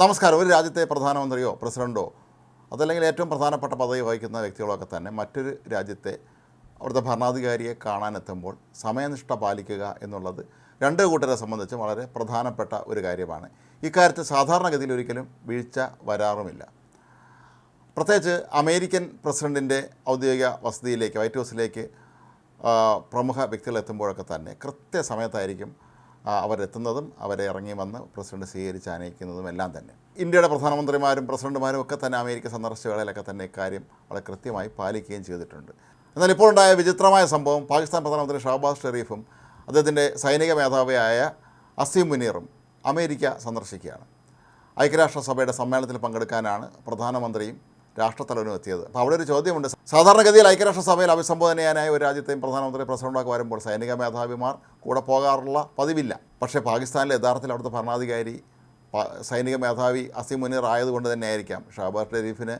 നമസ്കാരം. ഒരു രാജ്യത്തെ പ്രധാനമന്ത്രിയോ പ്രസിഡന്റോ അതല്ലെങ്കിൽ ഏറ്റവും പ്രധാനപ്പെട്ട പദവി വഹിക്കുന്ന വ്യക്തികളൊക്കെ തന്നെ മറ്റൊരു രാജ്യത്തെ അവിടുത്തെ ഭരണാധികാരിയെ കാണാനെത്തുമ്പോൾ സമയനിഷ്ഠ പാലിക്കുക എന്നുള്ളത് രണ്ട് കൂട്ടരെ സംബന്ധിച്ച് വളരെ പ്രധാനപ്പെട്ട ഒരു കാര്യമാണ്. ഇക്കാര്യത്തിൽ സാധാരണഗതിയിൽ ഒരിക്കലും വീഴ്ച വരാറുമില്ല. പ്രത്യേകിച്ച് അമേരിക്കൻ പ്രസിഡന്റിന്റെ ഔദ്യോഗിക വസതിയിലേക്ക് വൈറ്റ് ഹൗസിലേക്ക് പ്രമുഖ വ്യക്തികൾ എത്തുമ്പോഴൊക്കെ തന്നെ കൃത്യസമയത്തായിരിക്കും അവരെത്തുന്നതും അവരെ ഇറങ്ങി വന്ന് പ്രസിഡന്റ് സ്വീകരിച്ച് ആനയിക്കുന്നതും എല്ലാം തന്നെ. ഇന്ത്യയുടെ പ്രധാനമന്ത്രിമാരും പ്രസിഡന്റുമാരും ഒക്കെ തന്നെ അമേരിക്ക സന്ദർശിച്ച വേളയിലൊക്കെ തന്നെ ഇക്കാര്യം വളരെ കൃത്യമായി പാലിക്കുകയും ചെയ്തിട്ടുണ്ട്. എന്നാൽ ഇപ്പോൾ ഉണ്ടായ വിചിത്രമായ സംഭവം പാകിസ്ഥാൻ പ്രധാനമന്ത്രി ഷഹബാസ് ഷെരീഫും അദ്ദേഹത്തിന്റെ സൈനിക മേധാവിയായ അസീം മുനീറും അമേരിക്ക സന്ദർശിക്കുകയാണ്. ഐക്യരാഷ്ട്രസഭയുടെ സമ്മേളനത്തിൽ പങ്കെടുക്കാനാണ് പ്രധാനമന്ത്രിയും രാഷ്ട്രത്തലവനും എത്തിയത്. അപ്പോൾ അവിടെ ഒരു ചോദ്യമുണ്ട്. സാധാരണഗതിയിൽ ഐക്യരാഷ്ട്രസഭയിൽ അഭിസംബോധന ചെയ്യാനായി ഒരു രാജ്യത്തെയും പ്രധാനമന്ത്രി പ്രസിഡന്റൊക്കെ വരുമ്പോൾ സൈനിക മേധാവിമാർ കൂടെ പോകാറുള്ള പതിവില്ല. പക്ഷേ പാകിസ്ഥാനിലെ യഥാർത്ഥത്തിൽ അവിടുത്തെ ഭരണാധികാരി സൈനിക മേധാവി അസീം മുനീർ ആയതുകൊണ്ട് തന്നെ ആയിരിക്കാം ഷാബർ ഷെരീഫിന്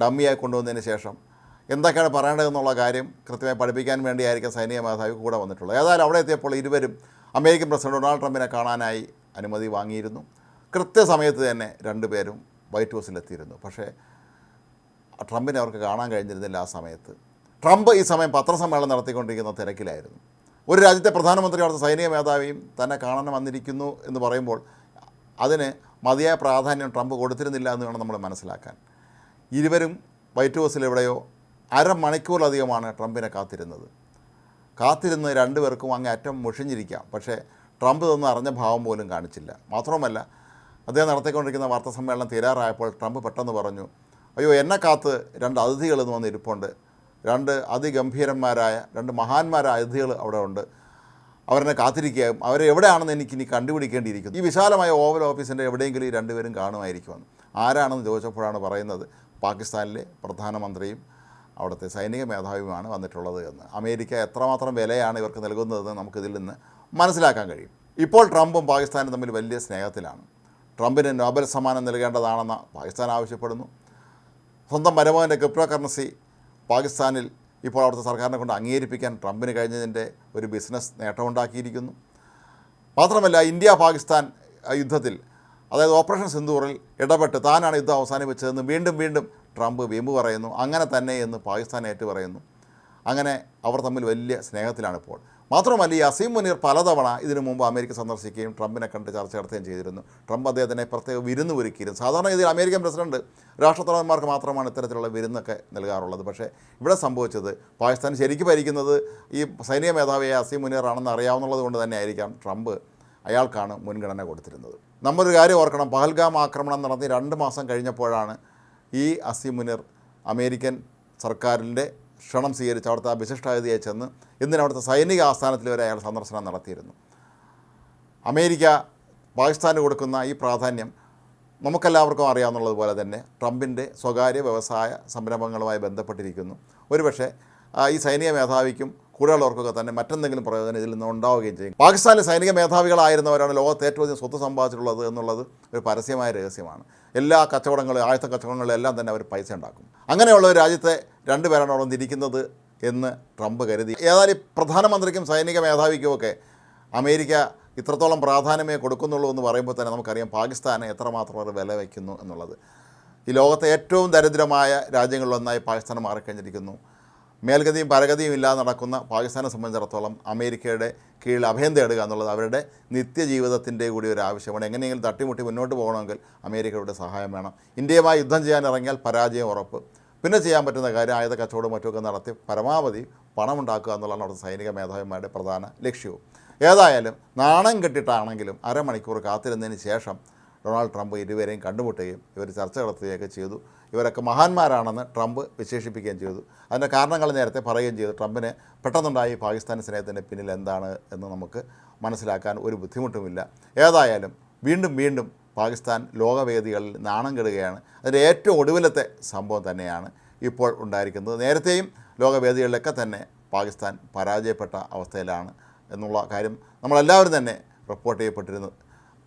ഡമ്മിയായി കൊണ്ടുവന്നതിന് ശേഷം. എന്തൊക്കെയാണ് പറയേണ്ടതെന്നുള്ള കാര്യം കൃത്യമായി പഠിപ്പിക്കാൻ വേണ്ടിയായിരിക്കും സൈനിക മേധാവി കൂടെ വന്നിട്ടുള്ളത്. ഏതായാലും അവിടെ എത്തിയപ്പോൾ ഇരുവരും അമേരിക്കൻ പ്രസിഡന്റ് ഡൊണാൾഡ് ട്രംപിനെ കാണാനായി അനുമതി വാങ്ങിയിരുന്നു. കൃത്യസമയത്ത് തന്നെ രണ്ടുപേരും വൈറ്റ് ഹൗസിലെത്തിയിരുന്നു. പക്ഷേ ട്രംപിനെ അവർക്ക് കാണാൻ കഴിഞ്ഞിരുന്നില്ല ആ സമയത്ത്. ട്രംപ് ഈ സമയം പത്രസമ്മേളനം നടത്തിക്കൊണ്ടിരിക്കുന്ന തിരക്കിലായിരുന്നു. ഒരു രാജ്യത്തെ പ്രധാനമന്ത്രി അവിടുത്തെ സൈനിക മേധാവിയും തന്നെ കാണാൻ വന്നിരിക്കുന്നു എന്ന് പറയുമ്പോൾ അതിന് മതിയായ പ്രാധാന്യം ട്രംപ് കൊടുത്തിരുന്നില്ല എന്ന് വേണം നമ്മൾ മനസ്സിലാക്കാൻ. ഇരുവരും വൈറ്റ് ഹൗസിൽ എവിടെയോ അരമണിക്കൂറിലധികമാണ് ട്രംപിനെ കാത്തിരുന്നത്. കാത്തിരുന്ന് രണ്ടുപേർക്കും അങ്ങേ അറ്റം മുഷിഞ്ഞിരിക്കാം. പക്ഷേ ട്രംപ് ഇതൊന്നും അറിഞ്ഞ ഭാവം പോലും കാണിച്ചില്ല. മാത്രവുമല്ല അദ്ദേഹം നടത്തിക്കൊണ്ടിരിക്കുന്ന വാർത്താ സമ്മേളനം തീരാറായപ്പോൾ ട്രംപ് പെട്ടെന്ന് പറഞ്ഞു അയ്യോ എന്നെ കാത്ത് രണ്ട് അതിഥികൾ എന്ന് വന്നിരിപ്പുണ്ട് രണ്ട് അതിഗംഭീരന്മാരായ രണ്ട് മഹാന്മാരായ അതിഥികൾ അവിടെ ഉണ്ട്. അവരെന്നെ കാത്തിരിക്കുകയും അവരെ എവിടെയാണെന്ന് എനിക്ക് ഇനി കണ്ടുപിടിക്കേണ്ടിയിരിക്കുന്നു. ഈ വിശാലമായ ഓവൽ ഓഫീസിന്റെ എവിടെയെങ്കിലും ഈ രണ്ടുപേരും കാണുമായിരിക്കുമെന്ന്. ആരാണെന്ന് ചോദിച്ചപ്പോഴാണ് പറയുന്നത് പാകിസ്ഥാനിലെ പ്രധാനമന്ത്രിയും അവിടുത്തെ സൈനിക മേധാവിയുമാണ് വന്നിട്ടുള്ളത് എന്ന്. അമേരിക്ക എത്രമാത്രം വിലയാണ് ഇവർക്ക് നൽകുന്നതെന്ന് നമുക്കിതിൽ നിന്ന് മനസ്സിലാക്കാൻ കഴിയും. ഇപ്പോൾ ട്രംപും പാകിസ്ഥാനും തമ്മിൽ വലിയ സ്നേഹത്തിലാണ്. ട്രംപിന് നോബൽ സമ്മാനം നൽകേണ്ടതാണെന്ന് പാകിസ്ഥാൻ ആവശ്യപ്പെടുന്നു. സ്വന്തം മരുമകന്റെ ക്രിപ്റ്റോ കറൻസി പാകിസ്ഥാനിൽ ഇപ്പോൾ അവിടുത്തെ സർക്കാരിനെ കൊണ്ട് അംഗീകരിപ്പിക്കാൻ ട്രംപിന് കഴിഞ്ഞതിന്റെ ഒരു ബിസിനസ് നേട്ടമുണ്ടാക്കിയിരിക്കുന്നു. മാത്രമല്ല ഇന്ത്യ പാകിസ്ഥാൻ യുദ്ധത്തിൽ അതായത് ഓപ്പറേഷൻ സിന്ദൂറിൽ ഇടപെട്ട് താനാണ് യുദ്ധം അവസാനിപ്പിച്ചതെന്ന് വീണ്ടും വീണ്ടും ട്രംപ് വീമ്പ് പറയുന്നു. അങ്ങനെ തന്നെ എന്ന് പാകിസ്ഥാൻ ഏറ്റു പറയുന്നു. അങ്ങനെ അവർ തമ്മിൽ വലിയ സ്നേഹത്തിലാണ് ഇപ്പോൾ മാത്രമല്ല ഈ അസീം മുനീർ പലതവണ ഇതിനു മുമ്പ് അമേരിക്ക സന്ദർശിക്കുകയും ട്രംപിനെ കണ്ട് ചർച്ച നടത്തുകയും ചെയ്തിരുന്നു. ട്രംപ് അദ്ദേഹത്തിനെ പ്രത്യേക വിരുന്ന് ഒരുക്കിയിരുന്നു. സാധാരണ ഇതിൽ അമേരിക്കൻ പ്രസിഡന്റ് രാഷ്ട്രത്തലവന്മാർക്ക് മാത്രമാണ് ഇത്തരത്തിലുള്ള വിരുന്നൊക്കെ നൽകാറുള്ളത്. പക്ഷേ ഇവിടെ സംഭവിച്ചത് പാകിസ്ഥാൻ ശരിക്കും ഭരിക്കുന്നത് ഈ സൈനിക മേധാവിയെ അസീം മുനീർ ആണെന്ന് അറിയാവുന്നത് കൊണ്ട് തന്നെ ആയിരിക്കാം ട്രംപ് അയാൾക്കാണ് മുൻഗണന കൊടുത്തിരുന്നത്. നമ്മളൊരു കാര്യം ഓർക്കണം. പഹൽഗാം ആക്രമണം നടത്തി രണ്ട് മാസം കഴിഞ്ഞപ്പോഴാണ് ഈ അസീം മുനീർ അമേരിക്കൻ സർക്കാരിന്റെ ക്ഷണം സ്വീകരിച്ച് അവിടുത്തെ ആ വിശിഷ്ടാതിഥിയെ ചെന്ന് എന്തിന് അവിടുത്തെ സൈനിക ആസ്ഥാനത്തിൽ വരെ അയാൾ സന്ദർശനം നടത്തിയിരുന്നു. അമേരിക്ക പാകിസ്ഥാന് കൊടുക്കുന്ന ഈ പ്രാധാന്യം നമുക്കെല്ലാവർക്കും അറിയാവുന്നതുപോലെ തന്നെ ട്രംപിന്റെ സ്വകാര്യ വ്യവസായ സംരംഭങ്ങളുമായി ബന്ധപ്പെട്ടിരിക്കുന്നു. ഒരുപക്ഷെ ഈ സൈനിക മേധാവിക്കും കൂടെയുള്ളവർക്കൊക്കെ തന്നെ മറ്റെന്തെങ്കിലും പ്രയോജനം ഇതിൽ നിന്ന് ഉണ്ടാവുകയും ചെയ്യും. പാകിസ്ഥാനിലെ സൈനിക മേധാവികളായിരുന്നവരാണ് ലോകത്ത് ഏറ്റവും അധികം സ്വത്ത് സമ്പാദിച്ചിട്ടുള്ളത് എന്നുള്ളത് ഒരു പരസ്യമായ രഹസ്യമാണ്. എല്ലാ കച്ചവടങ്ങളും ആയുധ കച്ചവടങ്ങളും എല്ലാം തന്നെ അവർ പൈസ ഉണ്ടാക്കും. അങ്ങനെയുള്ള ഒരു രാജ്യത്തെ രണ്ടുപേരാണ് അവിടെ വന്നിരിക്കുന്നത് എന്ന് ട്രംപ് കരുതി. ഏതായാലും പ്രധാനമന്ത്രിക്കും സൈനിക മേധാവിക്കുമൊക്കെ അമേരിക്ക ഇത്രത്തോളം പ്രാധാന്യമേ കൊടുക്കുന്നുള്ളൂ എന്ന് പറയുമ്പോൾ തന്നെ നമുക്കറിയാം പാകിസ്ഥാനെ എത്രമാത്രം അവർ വില വയ്ക്കുന്നു എന്നുള്ളത്. ഈ ലോകത്തെ ഏറ്റവും ദരിദ്രമായ രാജ്യങ്ങളിലൊന്നായി പാകിസ്ഥാൻ മാറിക്കഴിഞ്ഞിരിക്കുന്നു. മേൽഗതിയും പരഗതിയും ഇല്ലാതെ നടക്കുന്ന പാകിസ്ഥാനെ സംബന്ധിച്ചിടത്തോളം അമേരിക്കയുടെ കീഴിൽ അഭയം തേടുക എന്നുള്ളത് അവരുടെ നിത്യജീവിതത്തിന്റെ കൂടി ഒരു ആവശ്യമാണ്. എങ്ങനെയെങ്കിലും തട്ടിമുട്ടി മുന്നോട്ട് പോകണമെങ്കിൽ അമേരിക്കയുടെ സഹായം വേണം. ഇന്ത്യയുമായി യുദ്ധം ചെയ്യാൻ ഇറങ്ങിയാൽ പരാജയം ഉറപ്പ്. പിന്നെ ചെയ്യാൻ പറ്റുന്ന കാര്യം ആയുധ കച്ചവടം മറ്റുമൊക്കെ നടത്തി പരമാവധി പണമുണ്ടാക്കുക എന്നുള്ളതാണ് അവിടുത്തെ സൈനിക മേധാവിമാരുടെ പ്രധാന ലക്ഷ്യവും. ഏതായാലും നാണം കെട്ടിട്ടാണെങ്കിലും അരമണിക്കൂർ കാത്തിരുന്നതിന് ശേഷം ഡൊണാൾഡ് ട്രംപ് ഇരുവരെയും കണ്ടുമുട്ടുകയും ഇവർ ചർച്ച നടത്തുകയൊക്കെ ചെയ്തു. ഇവരൊക്കെ മഹാന്മാരാണെന്ന് ട്രംപ് വിശേഷിപ്പിക്കുകയും ചെയ്തു. അതിന്റെ കാരണങ്ങൾ നേരത്തെ പറയുകയും ചെയ്തു. ട്രംപിന് പെട്ടെന്നുണ്ടായി പാകിസ്ഥാൻ സ്നേഹത്തിന്റെ പിന്നിൽ എന്താണ് എന്ന് നമുക്ക് മനസ്സിലാക്കാൻ ഒരു ബുദ്ധിമുട്ടുമില്ല. ഏതായാലും വീണ്ടും വീണ്ടും പാകിസ്ഥാൻ ലോകവേദികളിൽ നാണം കെടുകയാണ്. അതിന്റെ ഏറ്റവും ഒടുവിലത്തെ സംഭവം തന്നെയാണ് ഇപ്പോൾ ഉണ്ടായിരിക്കുന്നത്. നേരത്തെയും ലോകവേദികളിലൊക്കെ തന്നെ പാകിസ്ഥാൻ പരാജയപ്പെട്ട അവസ്ഥയിലാണ് എന്നുള്ള കാര്യം നമ്മളെല്ലാവരും തന്നെ റിപ്പോർട്ട് ചെയ്യപ്പെട്ടിരുന്നു.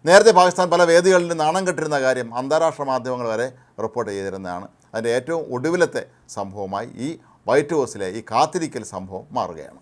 നേരത്തെ പാകിസ്ഥാൻ പല വേദികളിലും നാണം കെട്ടിരുന്ന കാര്യം അന്താരാഷ്ട്ര മാധ്യമങ്ങൾ വരെ റിപ്പോർട്ട് ചെയ്തിരുന്നതാണ്. അതിന്റെ ഏറ്റവും ഒടുവിലത്തെ സംഭവമായി ഈ വൈറ്റ് ഹൗസിലെ ഈ കാത്തിരിക്കൽ സംഭവം മാറുകയാണ്.